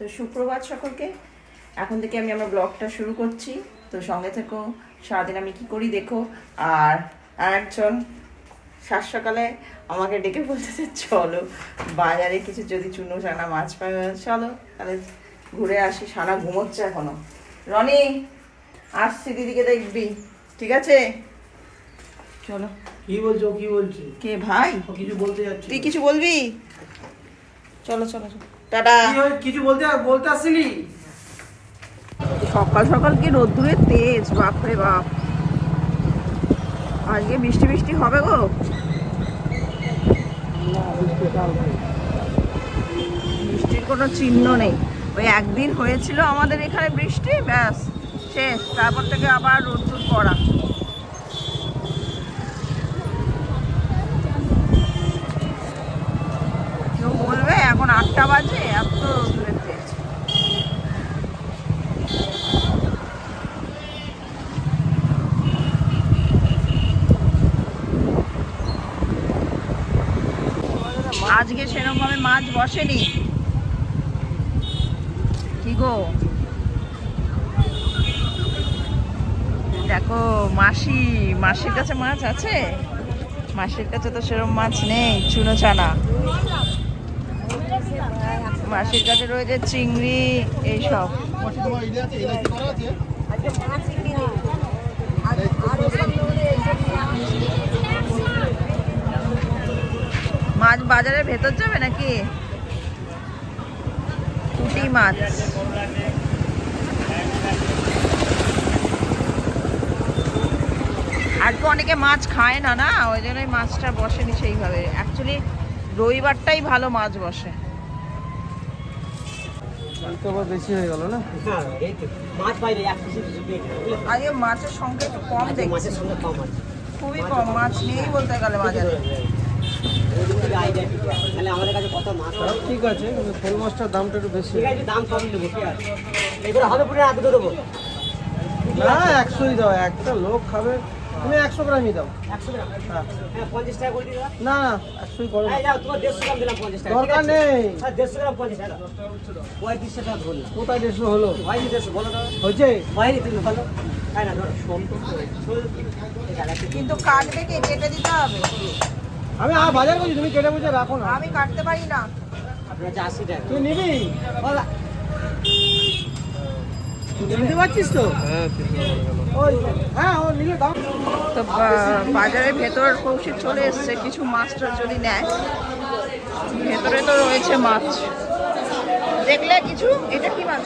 তো সুপ্রভাত সকলকে। এখন থেকে আমি আমার ব্লগটা শুরু করছি। তো সঙ্গে থেকো সারাদিন আমি কি করি দেখো। আর আর একজন সাত সকালে আমাকে ডেকে বলতেছে চলো বাজারে কিছু যদি চুনো চানা মাছ পাই চলো তাহলে ঘুরে আসি। সারা ঘুমোচ্ছে এখনও। রনি আসছি দিদিকে দেখবি। ঠিক আছে? চলো। কি বলছো কি বলছি? কে ভাই? ও কিছু বলতে যাচ্ছি তুই কিছু বলবি? চলো চলো চলো। টাটা। কিছু বলতে বলতে আসছিলি সকাল সকাল কি রোদ্দুরের তেজ? বাপরে বাপ। আজকে বৃষ্টি বৃষ্টি হবে গো। বৃষ্টির কোনো চিহ্ন নেই। ওই একদিন হয়েছিল আমাদের এখানে বৃষ্টি ব্যাস শেষ। তারপর থেকে আবার রোদ্দুর পড়া। কেউ বলবে এখন আটটা বাজে। আজকে সেরকম ভাবে মাছ বসেনি। কি গো? দেখো, মাসি, মাসির কাছে মাছ আছে? মাসির কাছে তো সেরকম মাছ নেই, চুনো চানা মাসির কাছে রয়েছে চিংড়ি, এইসব। মাছ বাজারের ভেতর যাবে নাকি? পুঁটি মাছ। আজকে অনেকে মাছ খায় না না? ওই জন্যই মাছটা বসেনি সেইভাবে। অ্যাকচুয়ালি রবিবারটাই ভালো মাছ বসে। তো আবার বেশি হয়ে গেল না? হ্যাঁ, মাছ বাইরে? আজকে মাছের সংখ্যা একটু কম দেখছি। খুবই কম মাছ নেই বলতে গেলে বাজারে। idea ঠিক আছে। তাহলে আমাদের কাছে কত মাছ সব ঠিক আছে কিন্তু শোল মাছটার দামটা একটু বেশি। ঠিক দাম কম দেবো এগুলো হবে পুরো আর দেবো। না একশোই দাও একটা লোক খাবে। তুমি একশো গ্রামই দাও। একশো গ্রাম? হ্যাঁ। হ্যাঁ টাকা না না একশোই করো না। এই যাও তোমার দেড়শো গ্রাম দিলাম টাকা। দরকার নেই। হ্যাঁ কোথায় দেড়শো হলো? হয়েছে? কিন্তু কাটবে কে? কেটে দিতে হবে। আমি আ বাজার করছি তুমি কেটে বুঝে রাখো না। আমি কাটতে পারি না। আপনার টাকা। তুই নিবি? বলা পারছিস তো? হ্যাঁ ও তো বাজারের ভেতর কৌশিক চলে এসছে কিছু মাছটা যদি নেয়। ভেতরে তো রয়েছে মাছ। দেখলে কিছু? এটা কি মাছ?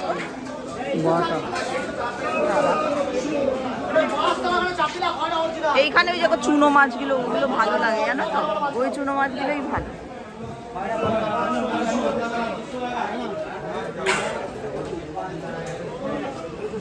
এইখানে ওই দেখো চুনো মাছগুলো ওগুলো ভালো লাগে জানো তো? ওই চুনো মাছগুলোই ভালো।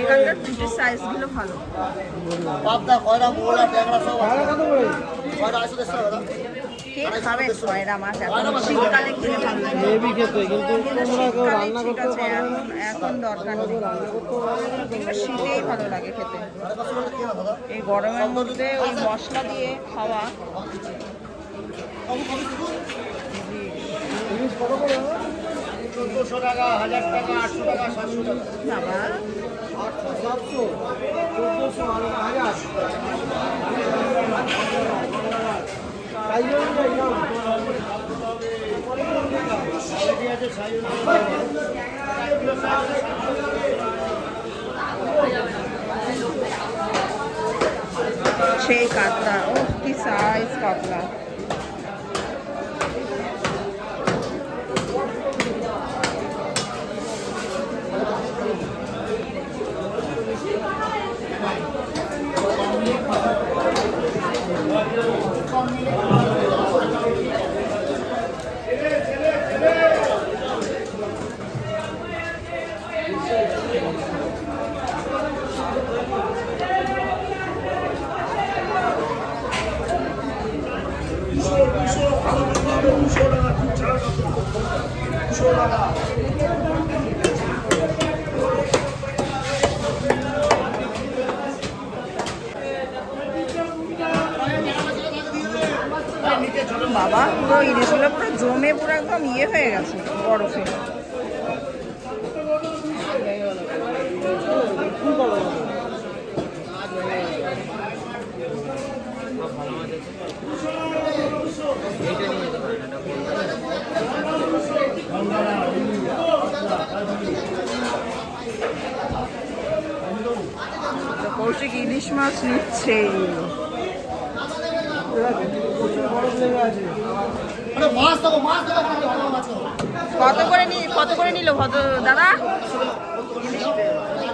এখানকার ফিশের সাইজগুলো ভালো। পাবদা কয়রা মোলা ট্যাংরা সব কয়রা দেড়শো এখন দরকার নেই। শীতেই ভালো লাগে খেতে। এই গরমের মধ্যে ওই মশলা দিয়ে খাওয়া। জিনিস কত চোদ্দোশো টাকা, হাজার টাকা, আটশো টাকা, সাতশো টাকা। বাবা আটশো সাতশো সেই কাতলা ও কি সাইজ কাতলা। বাবা পুরো ইলিশগুলো পুরো জমে পুরো একদম ইয়ে হয়ে গেছে বরফে। তো কৌশিক ইলিশ মাছ নিচ্ছে কত করে নি কত করে নিল ভদ্র দাদা?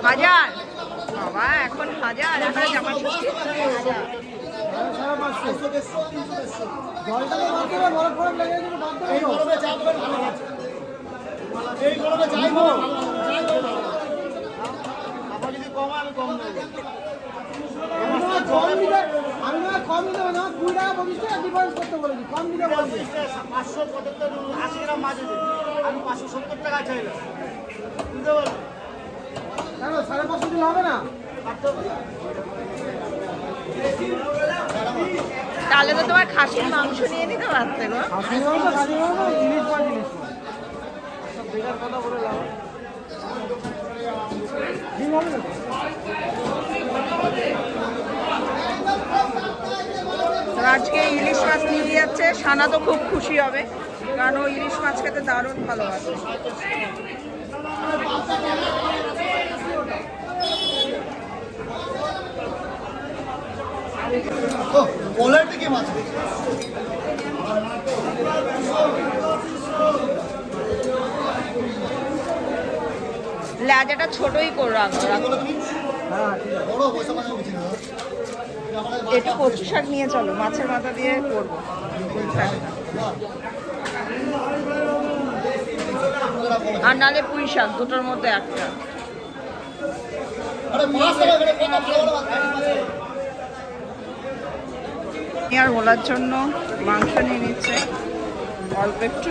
হাজার। বাবা এখন হাজার। এখন জামা এই গরমে যা করবেন ভালো মাছ। এই গরমে যাই ভালো যাই ভালো মাছ। আবার যদি কমা আমি না কম কুড়ি টাকা পঁচিশ টাকা ডিফারেন্স করতে বলেছি কম পাঁচশো পঁচাত্তর আশি গ্রাম মাছ আমি পাঁচশো সত্তর টাকা চাইলাম বুঝতে পারলেন কেন সাড়ে পাঁচশো দিলে হবে না তাহলে তো তোমার খাসির মাংস নিয়ে নিতে পারতে গো খাসি মাংস খাসি মাংস ইলিশ মাছ ইলিশ মাছ সব বেকার কথা বলে লাভ ডিম হবে না তো? তো আজকে ইলিশ মাছ নিয়ে যাচ্ছে। সানা তো খুব খুশি হবে কারণ ও ইলিশ মাছ খেতে দারুণ ভালোবাসে। লেজাটা ছোটই করে রাখো একটু কচু শাক নিয়ে চলো, মাছের মাথা দিয়ে করব। আর নালে পুঁই শাক, দুটোর মধ্যে একটা। আরে ওলার জন্য মাংস নিয়ে নিচ্ছে, অল্প একটু।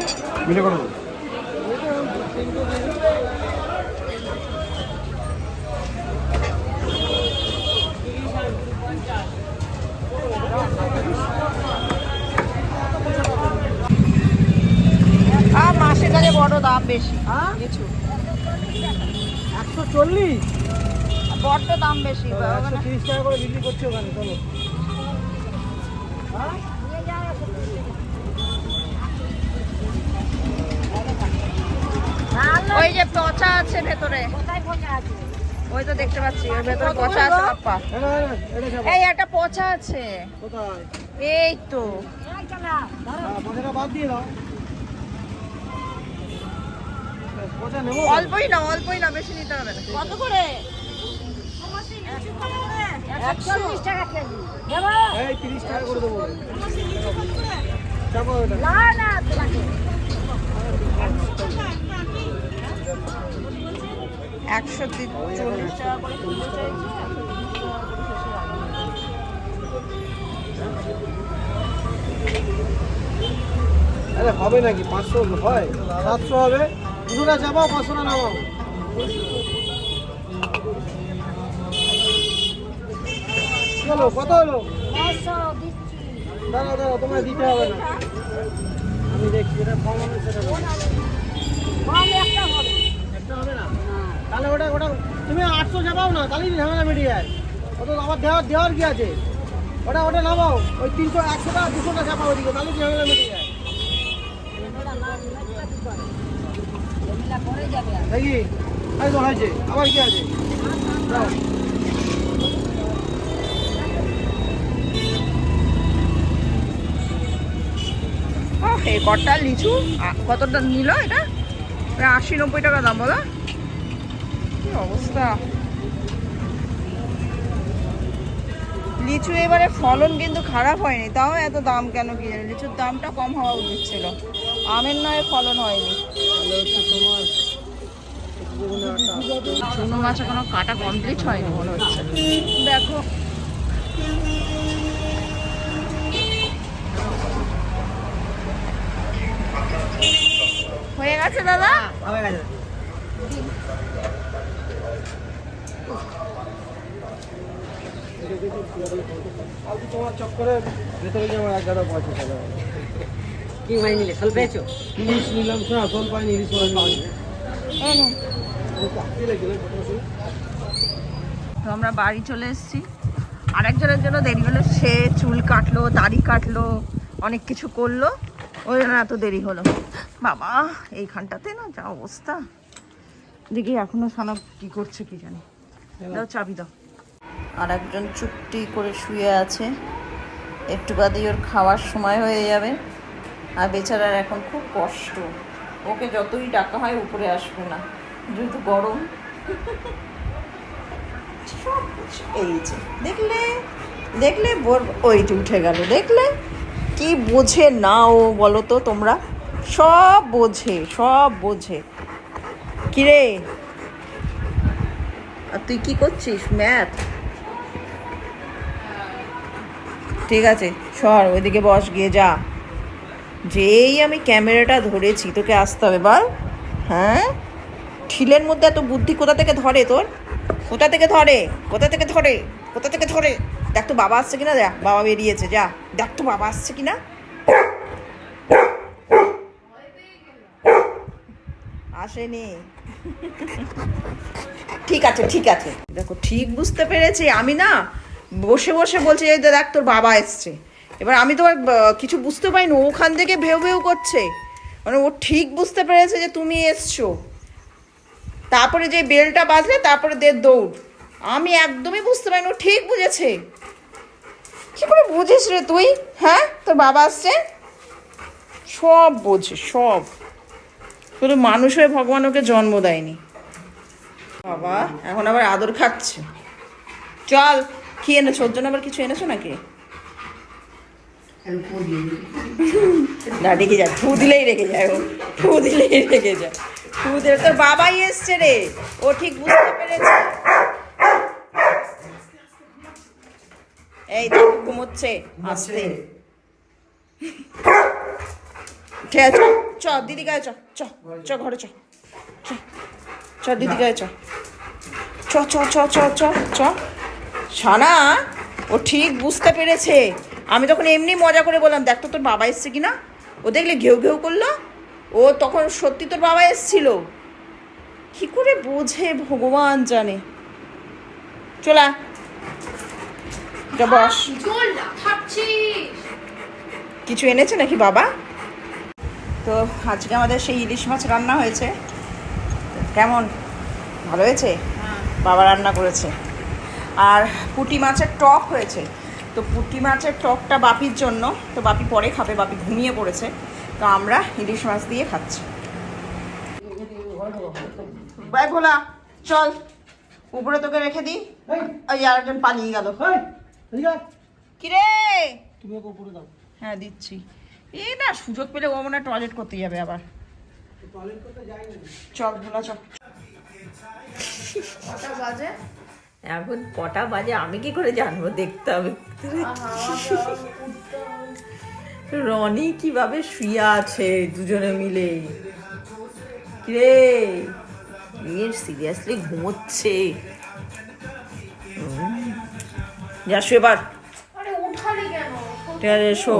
বড় দাম বেশি। হ্যাঁ? কিছু। একশো চল্লিশ? বড্ড দাম বেশি। একশো তিরিশ টাকা করে বিক্রি করছে ওখানে চলো। হ্যাঁ? ওই যে পচা আছে ভেতরে। ওই তো দেখতে পাচ্ছি ওর ভেতরে পচা আছে যাব। এই একটা পচা আছে। এই তো। বাদ দিয়ে দাও। অল্পই না অল্পই না বেশি নিতে হবে না। কত করে? এই তিরিশ টাকা করে দেবো। চাপো এটা একশো চল্লিশ টাকা করে আরে হবে নাকি? পাঁচশো হয়। সাতশো হবে। দুটা চাপাও পাঁচশোটা নামাও কি হলো? কত হলো? দাঁড়াও দাঁড়াও তোমায় দিতে হবে না। আমি দেখছি এটা কম হবে সেটা। একটা হবে। না? তাহলে ওটা ওটা তুমি আটশো চাপাও না তাহলেই ঝামেলা মিটিয়ে যায়। ওত আমার দেওয়ার দেওয়ার কি আছে? ওটা ওটা নামাও। ওই তিনশো একশোটা দুশোটা চাপাও ওদিকে তাহলে ঝামেলা মিটিয়ে দেখি। এই হয়েছে। আবার কি আছে? এই কটা লিচু? কতটা নিল এটা? প্রায় আশি নব্বই টাকা দাম বলো। কি অবস্থা? লিচু এবারে ফলন কিন্তু খারাপ হয়নি তাও এত দাম কেন কি জানি? লিচুর দামটা কম হওয়া উচিত ছিল। আমের নয় ফলন হয়নি। তোমার চুনো মাছ এখনও কাটা কমপ্লিট হয়নি মনে হচ্ছে। দেখো। হয়ে গেছে দাদা? হয়ে গেছে তোমার চক্করে ভেতরে গিয়ে আমার এক গাদা পয়সা চলে। কি মাই নিলে সোল পেয়েছ? ইলিশ নিলাম শোনা সোল পাইনি ইলিশ মাছ তো আমরা বাড়ি চলে এসেছি। আরেকজনের জন্য দেরি হলো, সে চুল কাটলো, দাড়ি কাটলো, অনেক কিছু করল। ওই জন্য এত দেরি হলো। বাবা, এইখানটাতে না যা অবস্থা। দেখি এখনও সানা কি করছে কি জানি। দাও চাবি দাও। আর একজন চুপটি করে শুয়ে আছে। একটু বাদেই ওর খাওয়ার সময় হয়ে যাবে। আর বেচারার এখন খুব কষ্ট। ওকে যতই ডাকা হয় উপরে আসবে না। যেহেতু গরম। এই যে, দেখলে দেখলে বোর ওইটি উঠে গেল, দেখলে? কি বোঝে না ও বলো তো তোমরা? সব বোঝে সব বোঝে। কিরে? আর তুই কি করছিস? ম্যাথ? ঠিক আছে, সর, ওইদিকে বস, গিয়ে যা। যেই আমি ক্যামেরাটা ধরেছি, তোকে আসতে হবে, বল। হ্যাঁ? ঠিলের মধ্যে এত বুদ্ধি কোথা থেকে ধরে তোর? কোথা থেকে ধরে? কোথা থেকে ধরে? কোথা থেকে ধরে? দেখ তো বাবা আসছে কিনা? দেখ, বাবা বেরিয়েছে, যা। দেখ তো বাবা আসছে কিনা? আসেনি। ঠিক আছে ঠিক আছে। দেখো, ঠিক বুঝতে পেরেছি। আমি না বসে বসে বলছি, এই দেখ তোর বাবা এসছে। এবার আমি তো কিছু বুঝতে পারিনি ওখান থেকে ভেউ ভেউ করছে। মানে ও ঠিক বুঝতে পেরেছে যে তুমি এসছো। তারপরে যে বেলটা বাজলে তারপরে দের দৌড়। আমি একদমই বুঝতে পারিনি ও ঠিক বুঝেছে। কি করে বুঝিস রে তুই? হ্যাঁ? তোর বাবা আসছে? সব বোঝে সব। শুধু মানুষ হয়ে ভগবান ওকে জন্ম দেয়নি। বাবা এখন আবার আদর খাচ্ছে। চল কি এনেছো? ওর জন্য আবার কিছু এনেছো নাকি? না রেগে যায় ফু দিলেই রেগে যায় ও। ফু দিলেই রেগে যায়। দিলে তোর বাবাই এসছে রে। ও ঠিক বুঝতে পেরেছে। এই তো ঘুমোচ্ছে। আসতে। ঠিক আছে চ দিদি গায়ে চ চ চ ঘরে চ চ দিদি গায়ে চ চ চ চ চ চ চ সানা ও ঠিক বুঝতে পেরেছে। আমি তখন এমনি মজা করে বললাম দেখ তো তোর বাবা এসছে কিনা? ও দেখলে ঘেউ ঘেউ করল। ও তখন সত্যি তোর বাবা এসছিল? কি করে বোঝে ভগবান জানে। চলা বস। কিছু এনেছে নাকি বাবা? তো আজকে আমাদের সেই ইলিশ মাছ রান্না হয়েছে। কেমন? ভালো হয়েছে? বাবা রান্না করেছে। আর পুঁটি মাছের টক হয়েছে। তো পুঁটি মাছের টকটা বাপির জন্য। তো বাপি পরে খাবে বাপি ঘুমিয়ে পড়েছে। তো আমরা ইলিশ মাছ দিয়ে খাচ্ছি। বাই ভোলা চল। উপরে তোকে রেখে দিই। ওই আরেকজন পালিয়ে গেল। কিরে? তুমি ওকে উপরে দাও। হ্যাঁ দিচ্ছি। এই না সুযোগ পেলে ও মনে হয় টয়লেট করতে যাবে আবার। চল ভোলা চল। কটা বাজে? এখন কটা বাজে আমি কি করে জানব? দেখতে হবে। রনি কীভাবে শুয়ে আছে দুজনে মিলে? কিরে? মেয়ের সিরিয়াসলি ঘুমোচ্ছে। যা শুয়ে পার আরে উঠালি কেন? ঠিক আছে শো।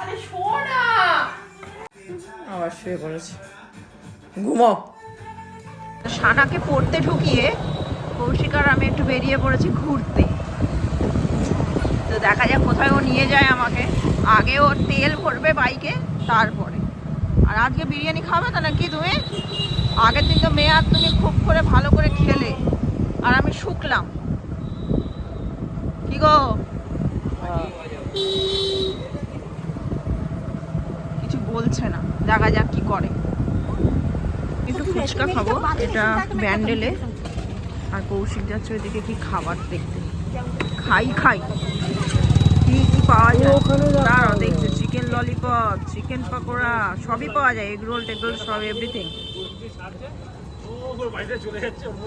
আরে আবার শুয়ে পড়েছে। ঘুমো। সানাকে পড়তে ঢুকিয়ে কৌশিক আর আমি একটু বেরিয়ে পড়েছি ঘুরতে। তো দেখা যাক কোথায় ও নিয়ে যায় আমাকে। আগে ওর তেল ভরবে বাইকে তারপরে। আর আজকে বিরিয়ানি খাবে তো নাকি তুমি? আগের দিন তো মেয়ে আর তুমি খুব করে ভালো করে খেলে। আর আমি শুকলাম। কি গো? কিছু বলছে না। দেখা যাক কি করে। একটু ফুচকা খাব। এটা ব্যান্ডেলে। আর কৌশিক যাচ্ছে ওইদিকে কি খাবার দেখতে। খাই খাই। পাওয়া যায়। দাঁড়াও দেখছে চিকেন ললিপপ চিকেন পকোড়া সবই পাওয়া যায় এগ রোল টেগ রোল সব এভরিথিং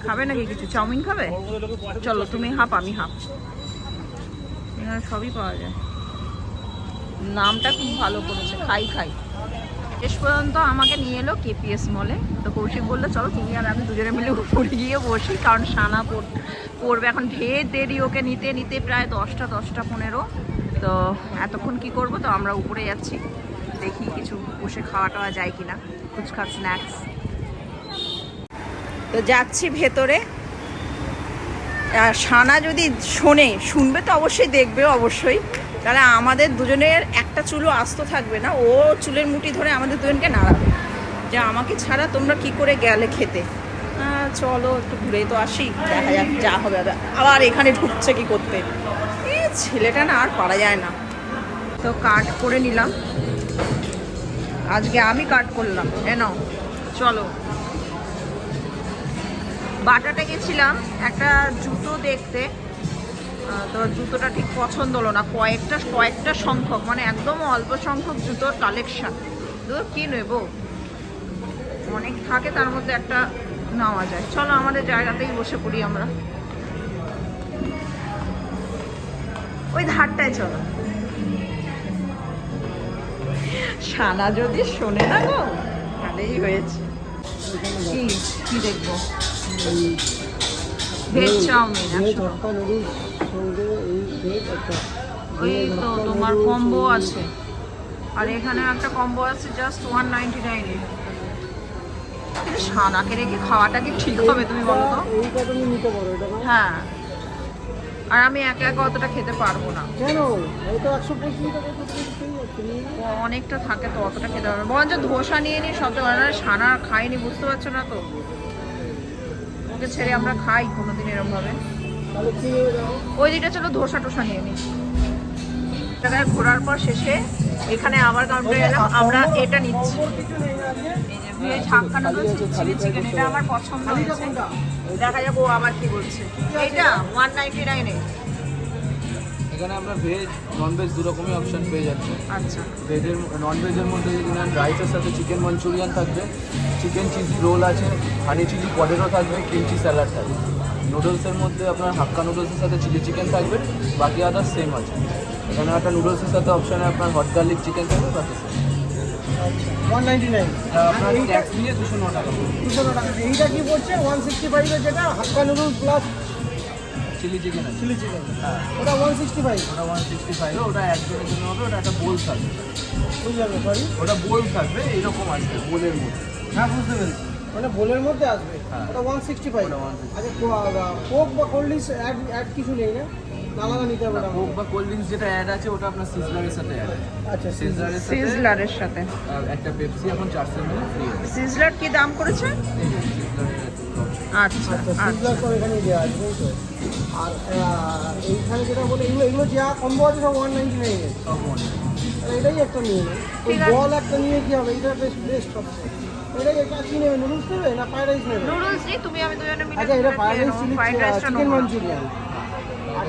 খাবে নাকি কিছু? চাউমিন খাবে? চলো তুমি হাফ আমি হাফ। এখানে সবই পাওয়া যায়। নামটা খুব ভালো করেছে খাই খাই। শেষ পর্যন্ত আমাকে নিয়ে এলো কেপিএস মলে তো কৌশিক বলল চলো তুমি আর আমি দুজনে মিলে উপরে গিয়ে বসি কারণ সানা পড়- পড়বে এখন ঢের দেরি ওকে নিতে নিতে প্রায় দশটা দশটা পনেরো। তো এতক্ষণ কি করব? তো আমরা উপরে যাচ্ছি। দেখি কিছু বসে খাওয়া টাওয়া যায় কিনা। ফুচকা স্ন্যাক্স তো যাচ্ছি ভেতরে। সানা যদি শোনে, শুনবে তো অবশ্যই দেখবে অবশ্যই। তাহলে আমাদের দুজনের একটা চুলও আস্ত থাকবে না। ও চুলের মুঠি ধরে আমাদের দুজনকে নাড়াবে। যে আমাকে ছাড়া তোমরা কি করে গেলে খেতে? চলো, একটু ঘুরে তো আসি, দেখা যাক যা হবে। আবার এখানে ঢুকছে কি করতে? এ, ছেলেটা না আর পারা যায় না। তো কাট করে নিলাম। আজকে আমি কাট করলাম এ নাও, চলো। বাটাতে গেছিলাম একটা জুতো দেখতে। তো জুতোটা ঠিক পছন্দ হলো না। কয়েকটা কয়েকটা সংখ্যক মানে একদম অল্প সংখ্যক জুতোর কালেকশান তো কি নেব? অনেক থাকে তার মধ্যে একটা নেওয়া যায় চলো আমাদের জায়গাতেই বসে পড়ি আমরা। ওই ধারটায় চলো। সানা যদি শোনে না গো তাহলেই হয়েছে। কি কি দেখব? ভেজ চাউমিন ওই তো তোমার কম্বো আছে। আর এখানে একটা কম্বো আছে জাস্ট ওয়ান নাইনটি নাইনে সানাকে রেখে খাওয়াটা কি ঠিক হবে তুমি বলো তো? হ্যাঁ। আর আমি একা একা অতটা খেতে পারব না। নিয়ে। অনেকটা থাকে তো অতটা খেতে পারব বরঞ্চ ধোসা নিয়ে ভালো হয় সানা আর খাইনি বুঝতে পারছ না তো? ওকে ছেড়ে আমরা খাই কোনোদিন এরকম ভাবে ওই দিকটা চলো ধোসা টোসা নিয়ে নিই। ঘোরার পর শেষে এখানে আবার কাউন্টারে এলাম আমরা এটা নিচ্ছি। কিছু নেই না আজকে এই যে veg hakka noodles chilli chicken এটা আমার পছন্দ হয়েছে। দেখা ও আবার কি বলছে। এইটা ওয়ান নাইনটি নাইনে এখানে আমরা ভেজ ননভেজ দু রকমই অপশন পেয়ে যাচ্ছি। আচ্ছা। ভেজের ননভেজের মধ্যে যদি নেন রাইসের সাথে চিকেন মাঞ্চুরিয়ান থাকবে চিকেন চিজি রোল আছে হানি চিলি পটেটো থাকবে কিমচি স্যালাড থাকবে। নুডলসের মধ্যে আপনার হাক্কা নুডলসের সাথে চিলি চিকেন থাকবে বাকি আদার সেম আছে। এখানে একটা নুডলসের সাথে অপশানে আপনার হট গার্লিক চিকেন থাকবে বাকি। ওয়ান নাইনটি নাইন দুশো ন টাকা। দুশো টাকা। এইটা কি বলছে? ওয়ান সিক্সটি ফাইভের যেটা hakka noodles plus chilli chicken chilli chicken হ্যাঁ। ওটা ওয়ান সিক্সটি ফাইভ ওটা ওয়ান সিক্সটি ফাইভ ওটা একজনের জন্য হবে ওটা একটা বোল থাকবে। যাবে সরি ওটা বোল থাকবে এইরকম আসবে বোলের মধ্যে। হ্যাঁ বুঝতে পেরেছি। মানে বোলের মধ্যে আসবে? হ্যাঁ। ওটা ওয়ান সিক্সটি ফাইভ ওটা 165 আচ্ছা কোক বা কোল্ড ড্রিঙ্কস অ্যাড অ্যাড কিছু নেই না না? আলাদা নিতে হবে কোক বা কোল্ড ড্রিঙ্কস যেটা অ্যাড আছে ওটা আপনার সিজলারের সাথে অ্যাড আচ্ছা সিজলারের সাথে? সিজলারের সাথে। একটা পেপসি এখন চারশো এমএল ফ্রি আছে। সিজলার কি দাম করেছে? আচ্ছা আচ্ছা আচ্ছা। সিজলার তো এখানে দেওয়া আছে তাই তো? আর এইখানে যেটা বলে এগুলো এগুলো যা কম্বো আছে সব ওয়ান নাইনটি নাইনের সব মনে এটাই একটা নিয়ে ওই বল একটা নিয়ে কি হবে? এটা বেশ বেস্ট নেবে? নুডলস নেবে না ফ্রাইড রাইস নেবে? নুডলস নেই তুমি আমি দুজনে মিলে আচ্ছা এটা fried rice chilli chicken Manchurian. আর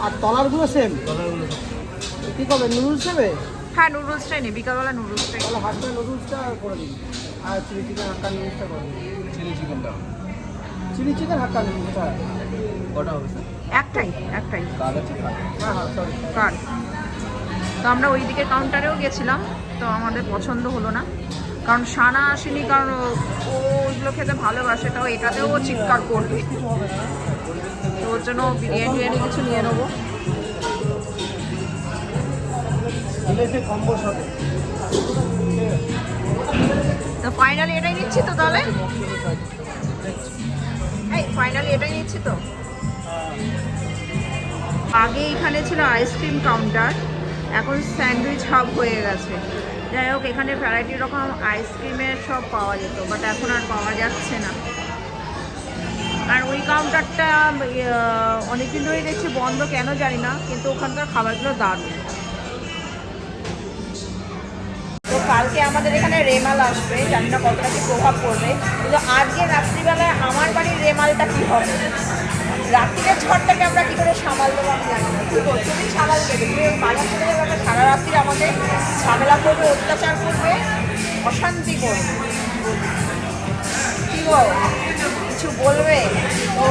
আর তলারগুলো সেম কি করবে নুডলস নেবে? হ্যাঁ নুডলসটাই নেই বিকালবেলা নুডলসটাই তাহলে হাক্কা নুডলসটা করে দিন আর চিলি চিকেন হাক্কা নুডলসটা করে দিন চিলি চিকেনটা। চিলি চিকেন হাক্কা নুডলসটা কটা হবে একটাই একটাই। কার্ড আছে হ্যাঁ হ্যাঁ সরি কার্ড তো আমরা ওই দিকের কাউন্টারেও গেছিলাম তো আমাদের পছন্দ হলো না। কারণ সানা আসেনি কারণ ও- খেতে ভালোবাসে, তাও এটাতেও চিৎকার করবে। তো ওর জন্য বিরিয়ানি টিরিয়ানি কিছু নিয়ে নেব। তো ফাইনালি এটাই নিচ্ছি তো তাহলে? ফাইনালি এটাই নিচ্ছি তো। আগে এখানে ছিল আইসক্রিম কাউন্টার এখন স্যান্ডউইচ হাব হয়ে গেছে। যাই হোক, এখানে ভ্যারাইটি রকম আইসক্রিমের সব পাওয়া যেত বাট এখন আর পাওয়া যাচ্ছে না। আর ওই কাউন্টারটা অনেকদিন ধরেই দেখছি বন্ধ, কেন জানি না, কিন্তু ওখানকার খাবারগুলো দারুণ। তো কালকে আমাদের এখানে রেমাল আসবে, জানি না কতটা কি প্রভাব পড়বে। কিন্তু আজকে রাত্রিবেলায় আমার বাড়ির রেমালটা কি হবে? রাত্রির ঝড়টাকে আমরা কি করে সামাল দেবো আমি জানি না। বল তুমি সামাল দেবে। যাবে সারা রাত্রি আমাদের ঝামেলা করবে, অত্যাচার করবে, অশান্তি করবে। কি গো কিছু বলবে? ও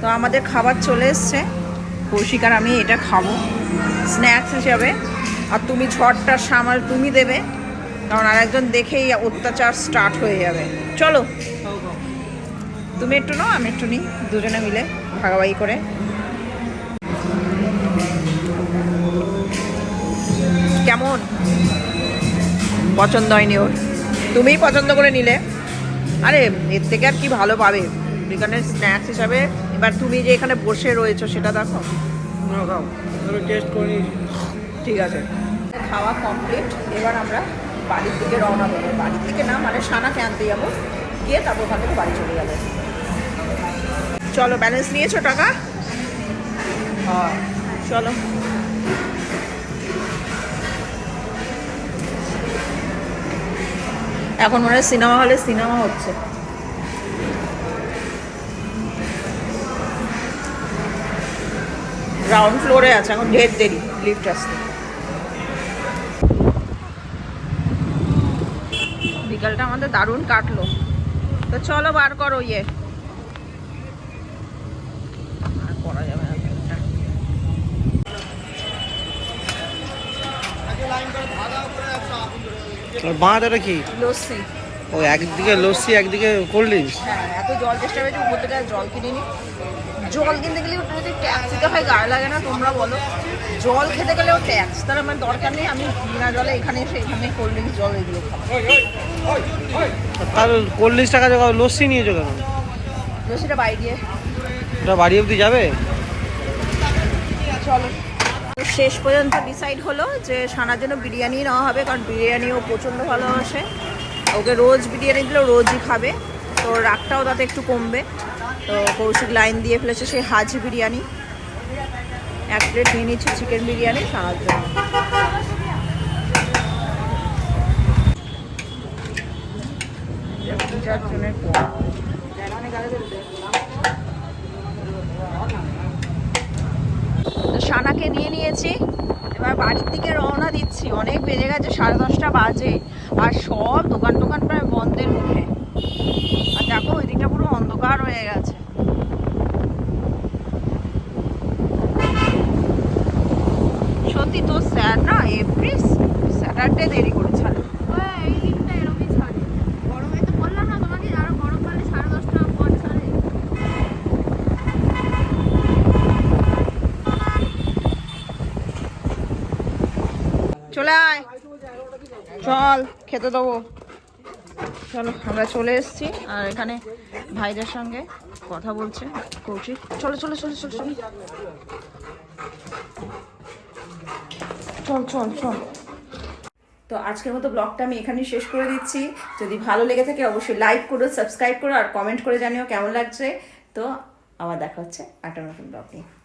তো আমাদের খাবার চলে এসছে। কৌশিক আর আমি এটা খাব। স্ন্যাক্স হিসাবে। আর তুমি ঝড়টা সামাল তুমি দেবে, কারণ আর একজন দেখেই অত্যাচার স্টার্ট হয়ে যাবে। চলো। তুমি একটু নাও, আমি একটু নিই, দুজনে মিলে ভাগাভাগি করে। কেমন? পছন্দ হয়নি ওর। তুমিই পছন্দ করে নিলে। আরে, এর থেকে আর কি ভালো পাবে? এখানে স্ন্যাক্স হিসাবে, এবার তুমি যে এখানে বসে রয়েছো, সেটা দেখো। টেস্ট করে ঠিক আছে। খাওয়া কমপ্লিট এবার আমরা বাড়ির দিকে রওনা দেবো। বাড়ির দিকে না মানে সানাকে আনতে যাব। গিয়ে তারপর ওখান থেকে বাড়ি চলে যাব। চলো ব্যালেন্স নিয়েছো টাকা? হ্যাঁ চলো। এখন মনে হয় সিনেমা হলে সিনেমা হচ্ছে। গ্রাউন্ড ফ্লোরে আছে, এখন ঢের দেরি লিফট আসতে। আমাদের দারুণ কাটলো। তো চলো বার করো ইয়ে। করা যাবে না। কি? লস্যি। ও একদিকে লস্যি একদিকে কোল্ড ড্রিঙ্কস হ্যাঁ এত জল চেষ্টা পেয়েছি উপর থেকে জল কিনিনি। জল কিনতে গেলে ওটা যদি ট্যাক্স দিতে হয় গায়ে লাগে না তোমরা বলো। জল খেতে গেলেও ট্যাক্স তার আমার দরকার নেই আমি বিনা জলে এখানে এসে এখানে কোল্ড ড্রিঙ্কস জল এগুলো খাব। তাহলে কোল্ড ড্রিঙ্কস টাকা জোগাড় লস্যি নিয়েছো কেন লস্যিটা বাই দিয়ে। ওটা বাড়ি অবধি যাবে? চলো। শেষ পর্যন্ত ডিসাইড হলো যে সানার জন্য বিরিয়ানি নেওয়া হবে কারণ বিরিয়ানিও প্রচণ্ড ভালোবাসে। ওকে রোজ বিরিয়ানি দিলেও রোজই খাবে তো রাগটাও তাতে একটু কমবে। তো কৌশিক লাইন দিয়ে ফেলেছে সেই হাজি বিরিয়ানি। এক প্লেট নিয়ে নিচ্ছি চিকেন বিরিয়ানি চারজনের তো সানাকে নিয়ে নিয়েছি। এবার বাড়ির দিকে রওনা দিচ্ছি। অনেক বেজে গেছে সাড়ে দশটা বাজে। আর সব দোকান টোকান প্রায় বন্ধের মুখে। আর দেখো ওই দিকটা পুরো অন্ধকার হয়ে গেছে। সত্যি তো স্যার না এভরি স্যাটারডে দেরি করে ছাড়ে। এই দিনটা এরকমই ছাড়ে। গরমে তো বললাম না তোমাকে আরও গরম সাড়ে দশটা পর ছাড়ে। চলে আয়। চল খেতে দেবো। চলো আমরা চলে এসেছি আর এখানে ভাইদের সঙ্গে কথা বলছে কৌশিক। চলো চলো চলো চলো চলো। চল চল চল। তো আজকের মতো ব্লগটা আমি এখানেই শেষ করে দিচ্ছি। যদি ভালো লেগে থাকে অবশ্যই লাইক করো, সাবস্ক্রাইব করো আর কমেন্ট করে জানিও কেমন লাগছে। তো আবার দেখা হচ্ছে একটা নতুন ব্লগ নিয়ে।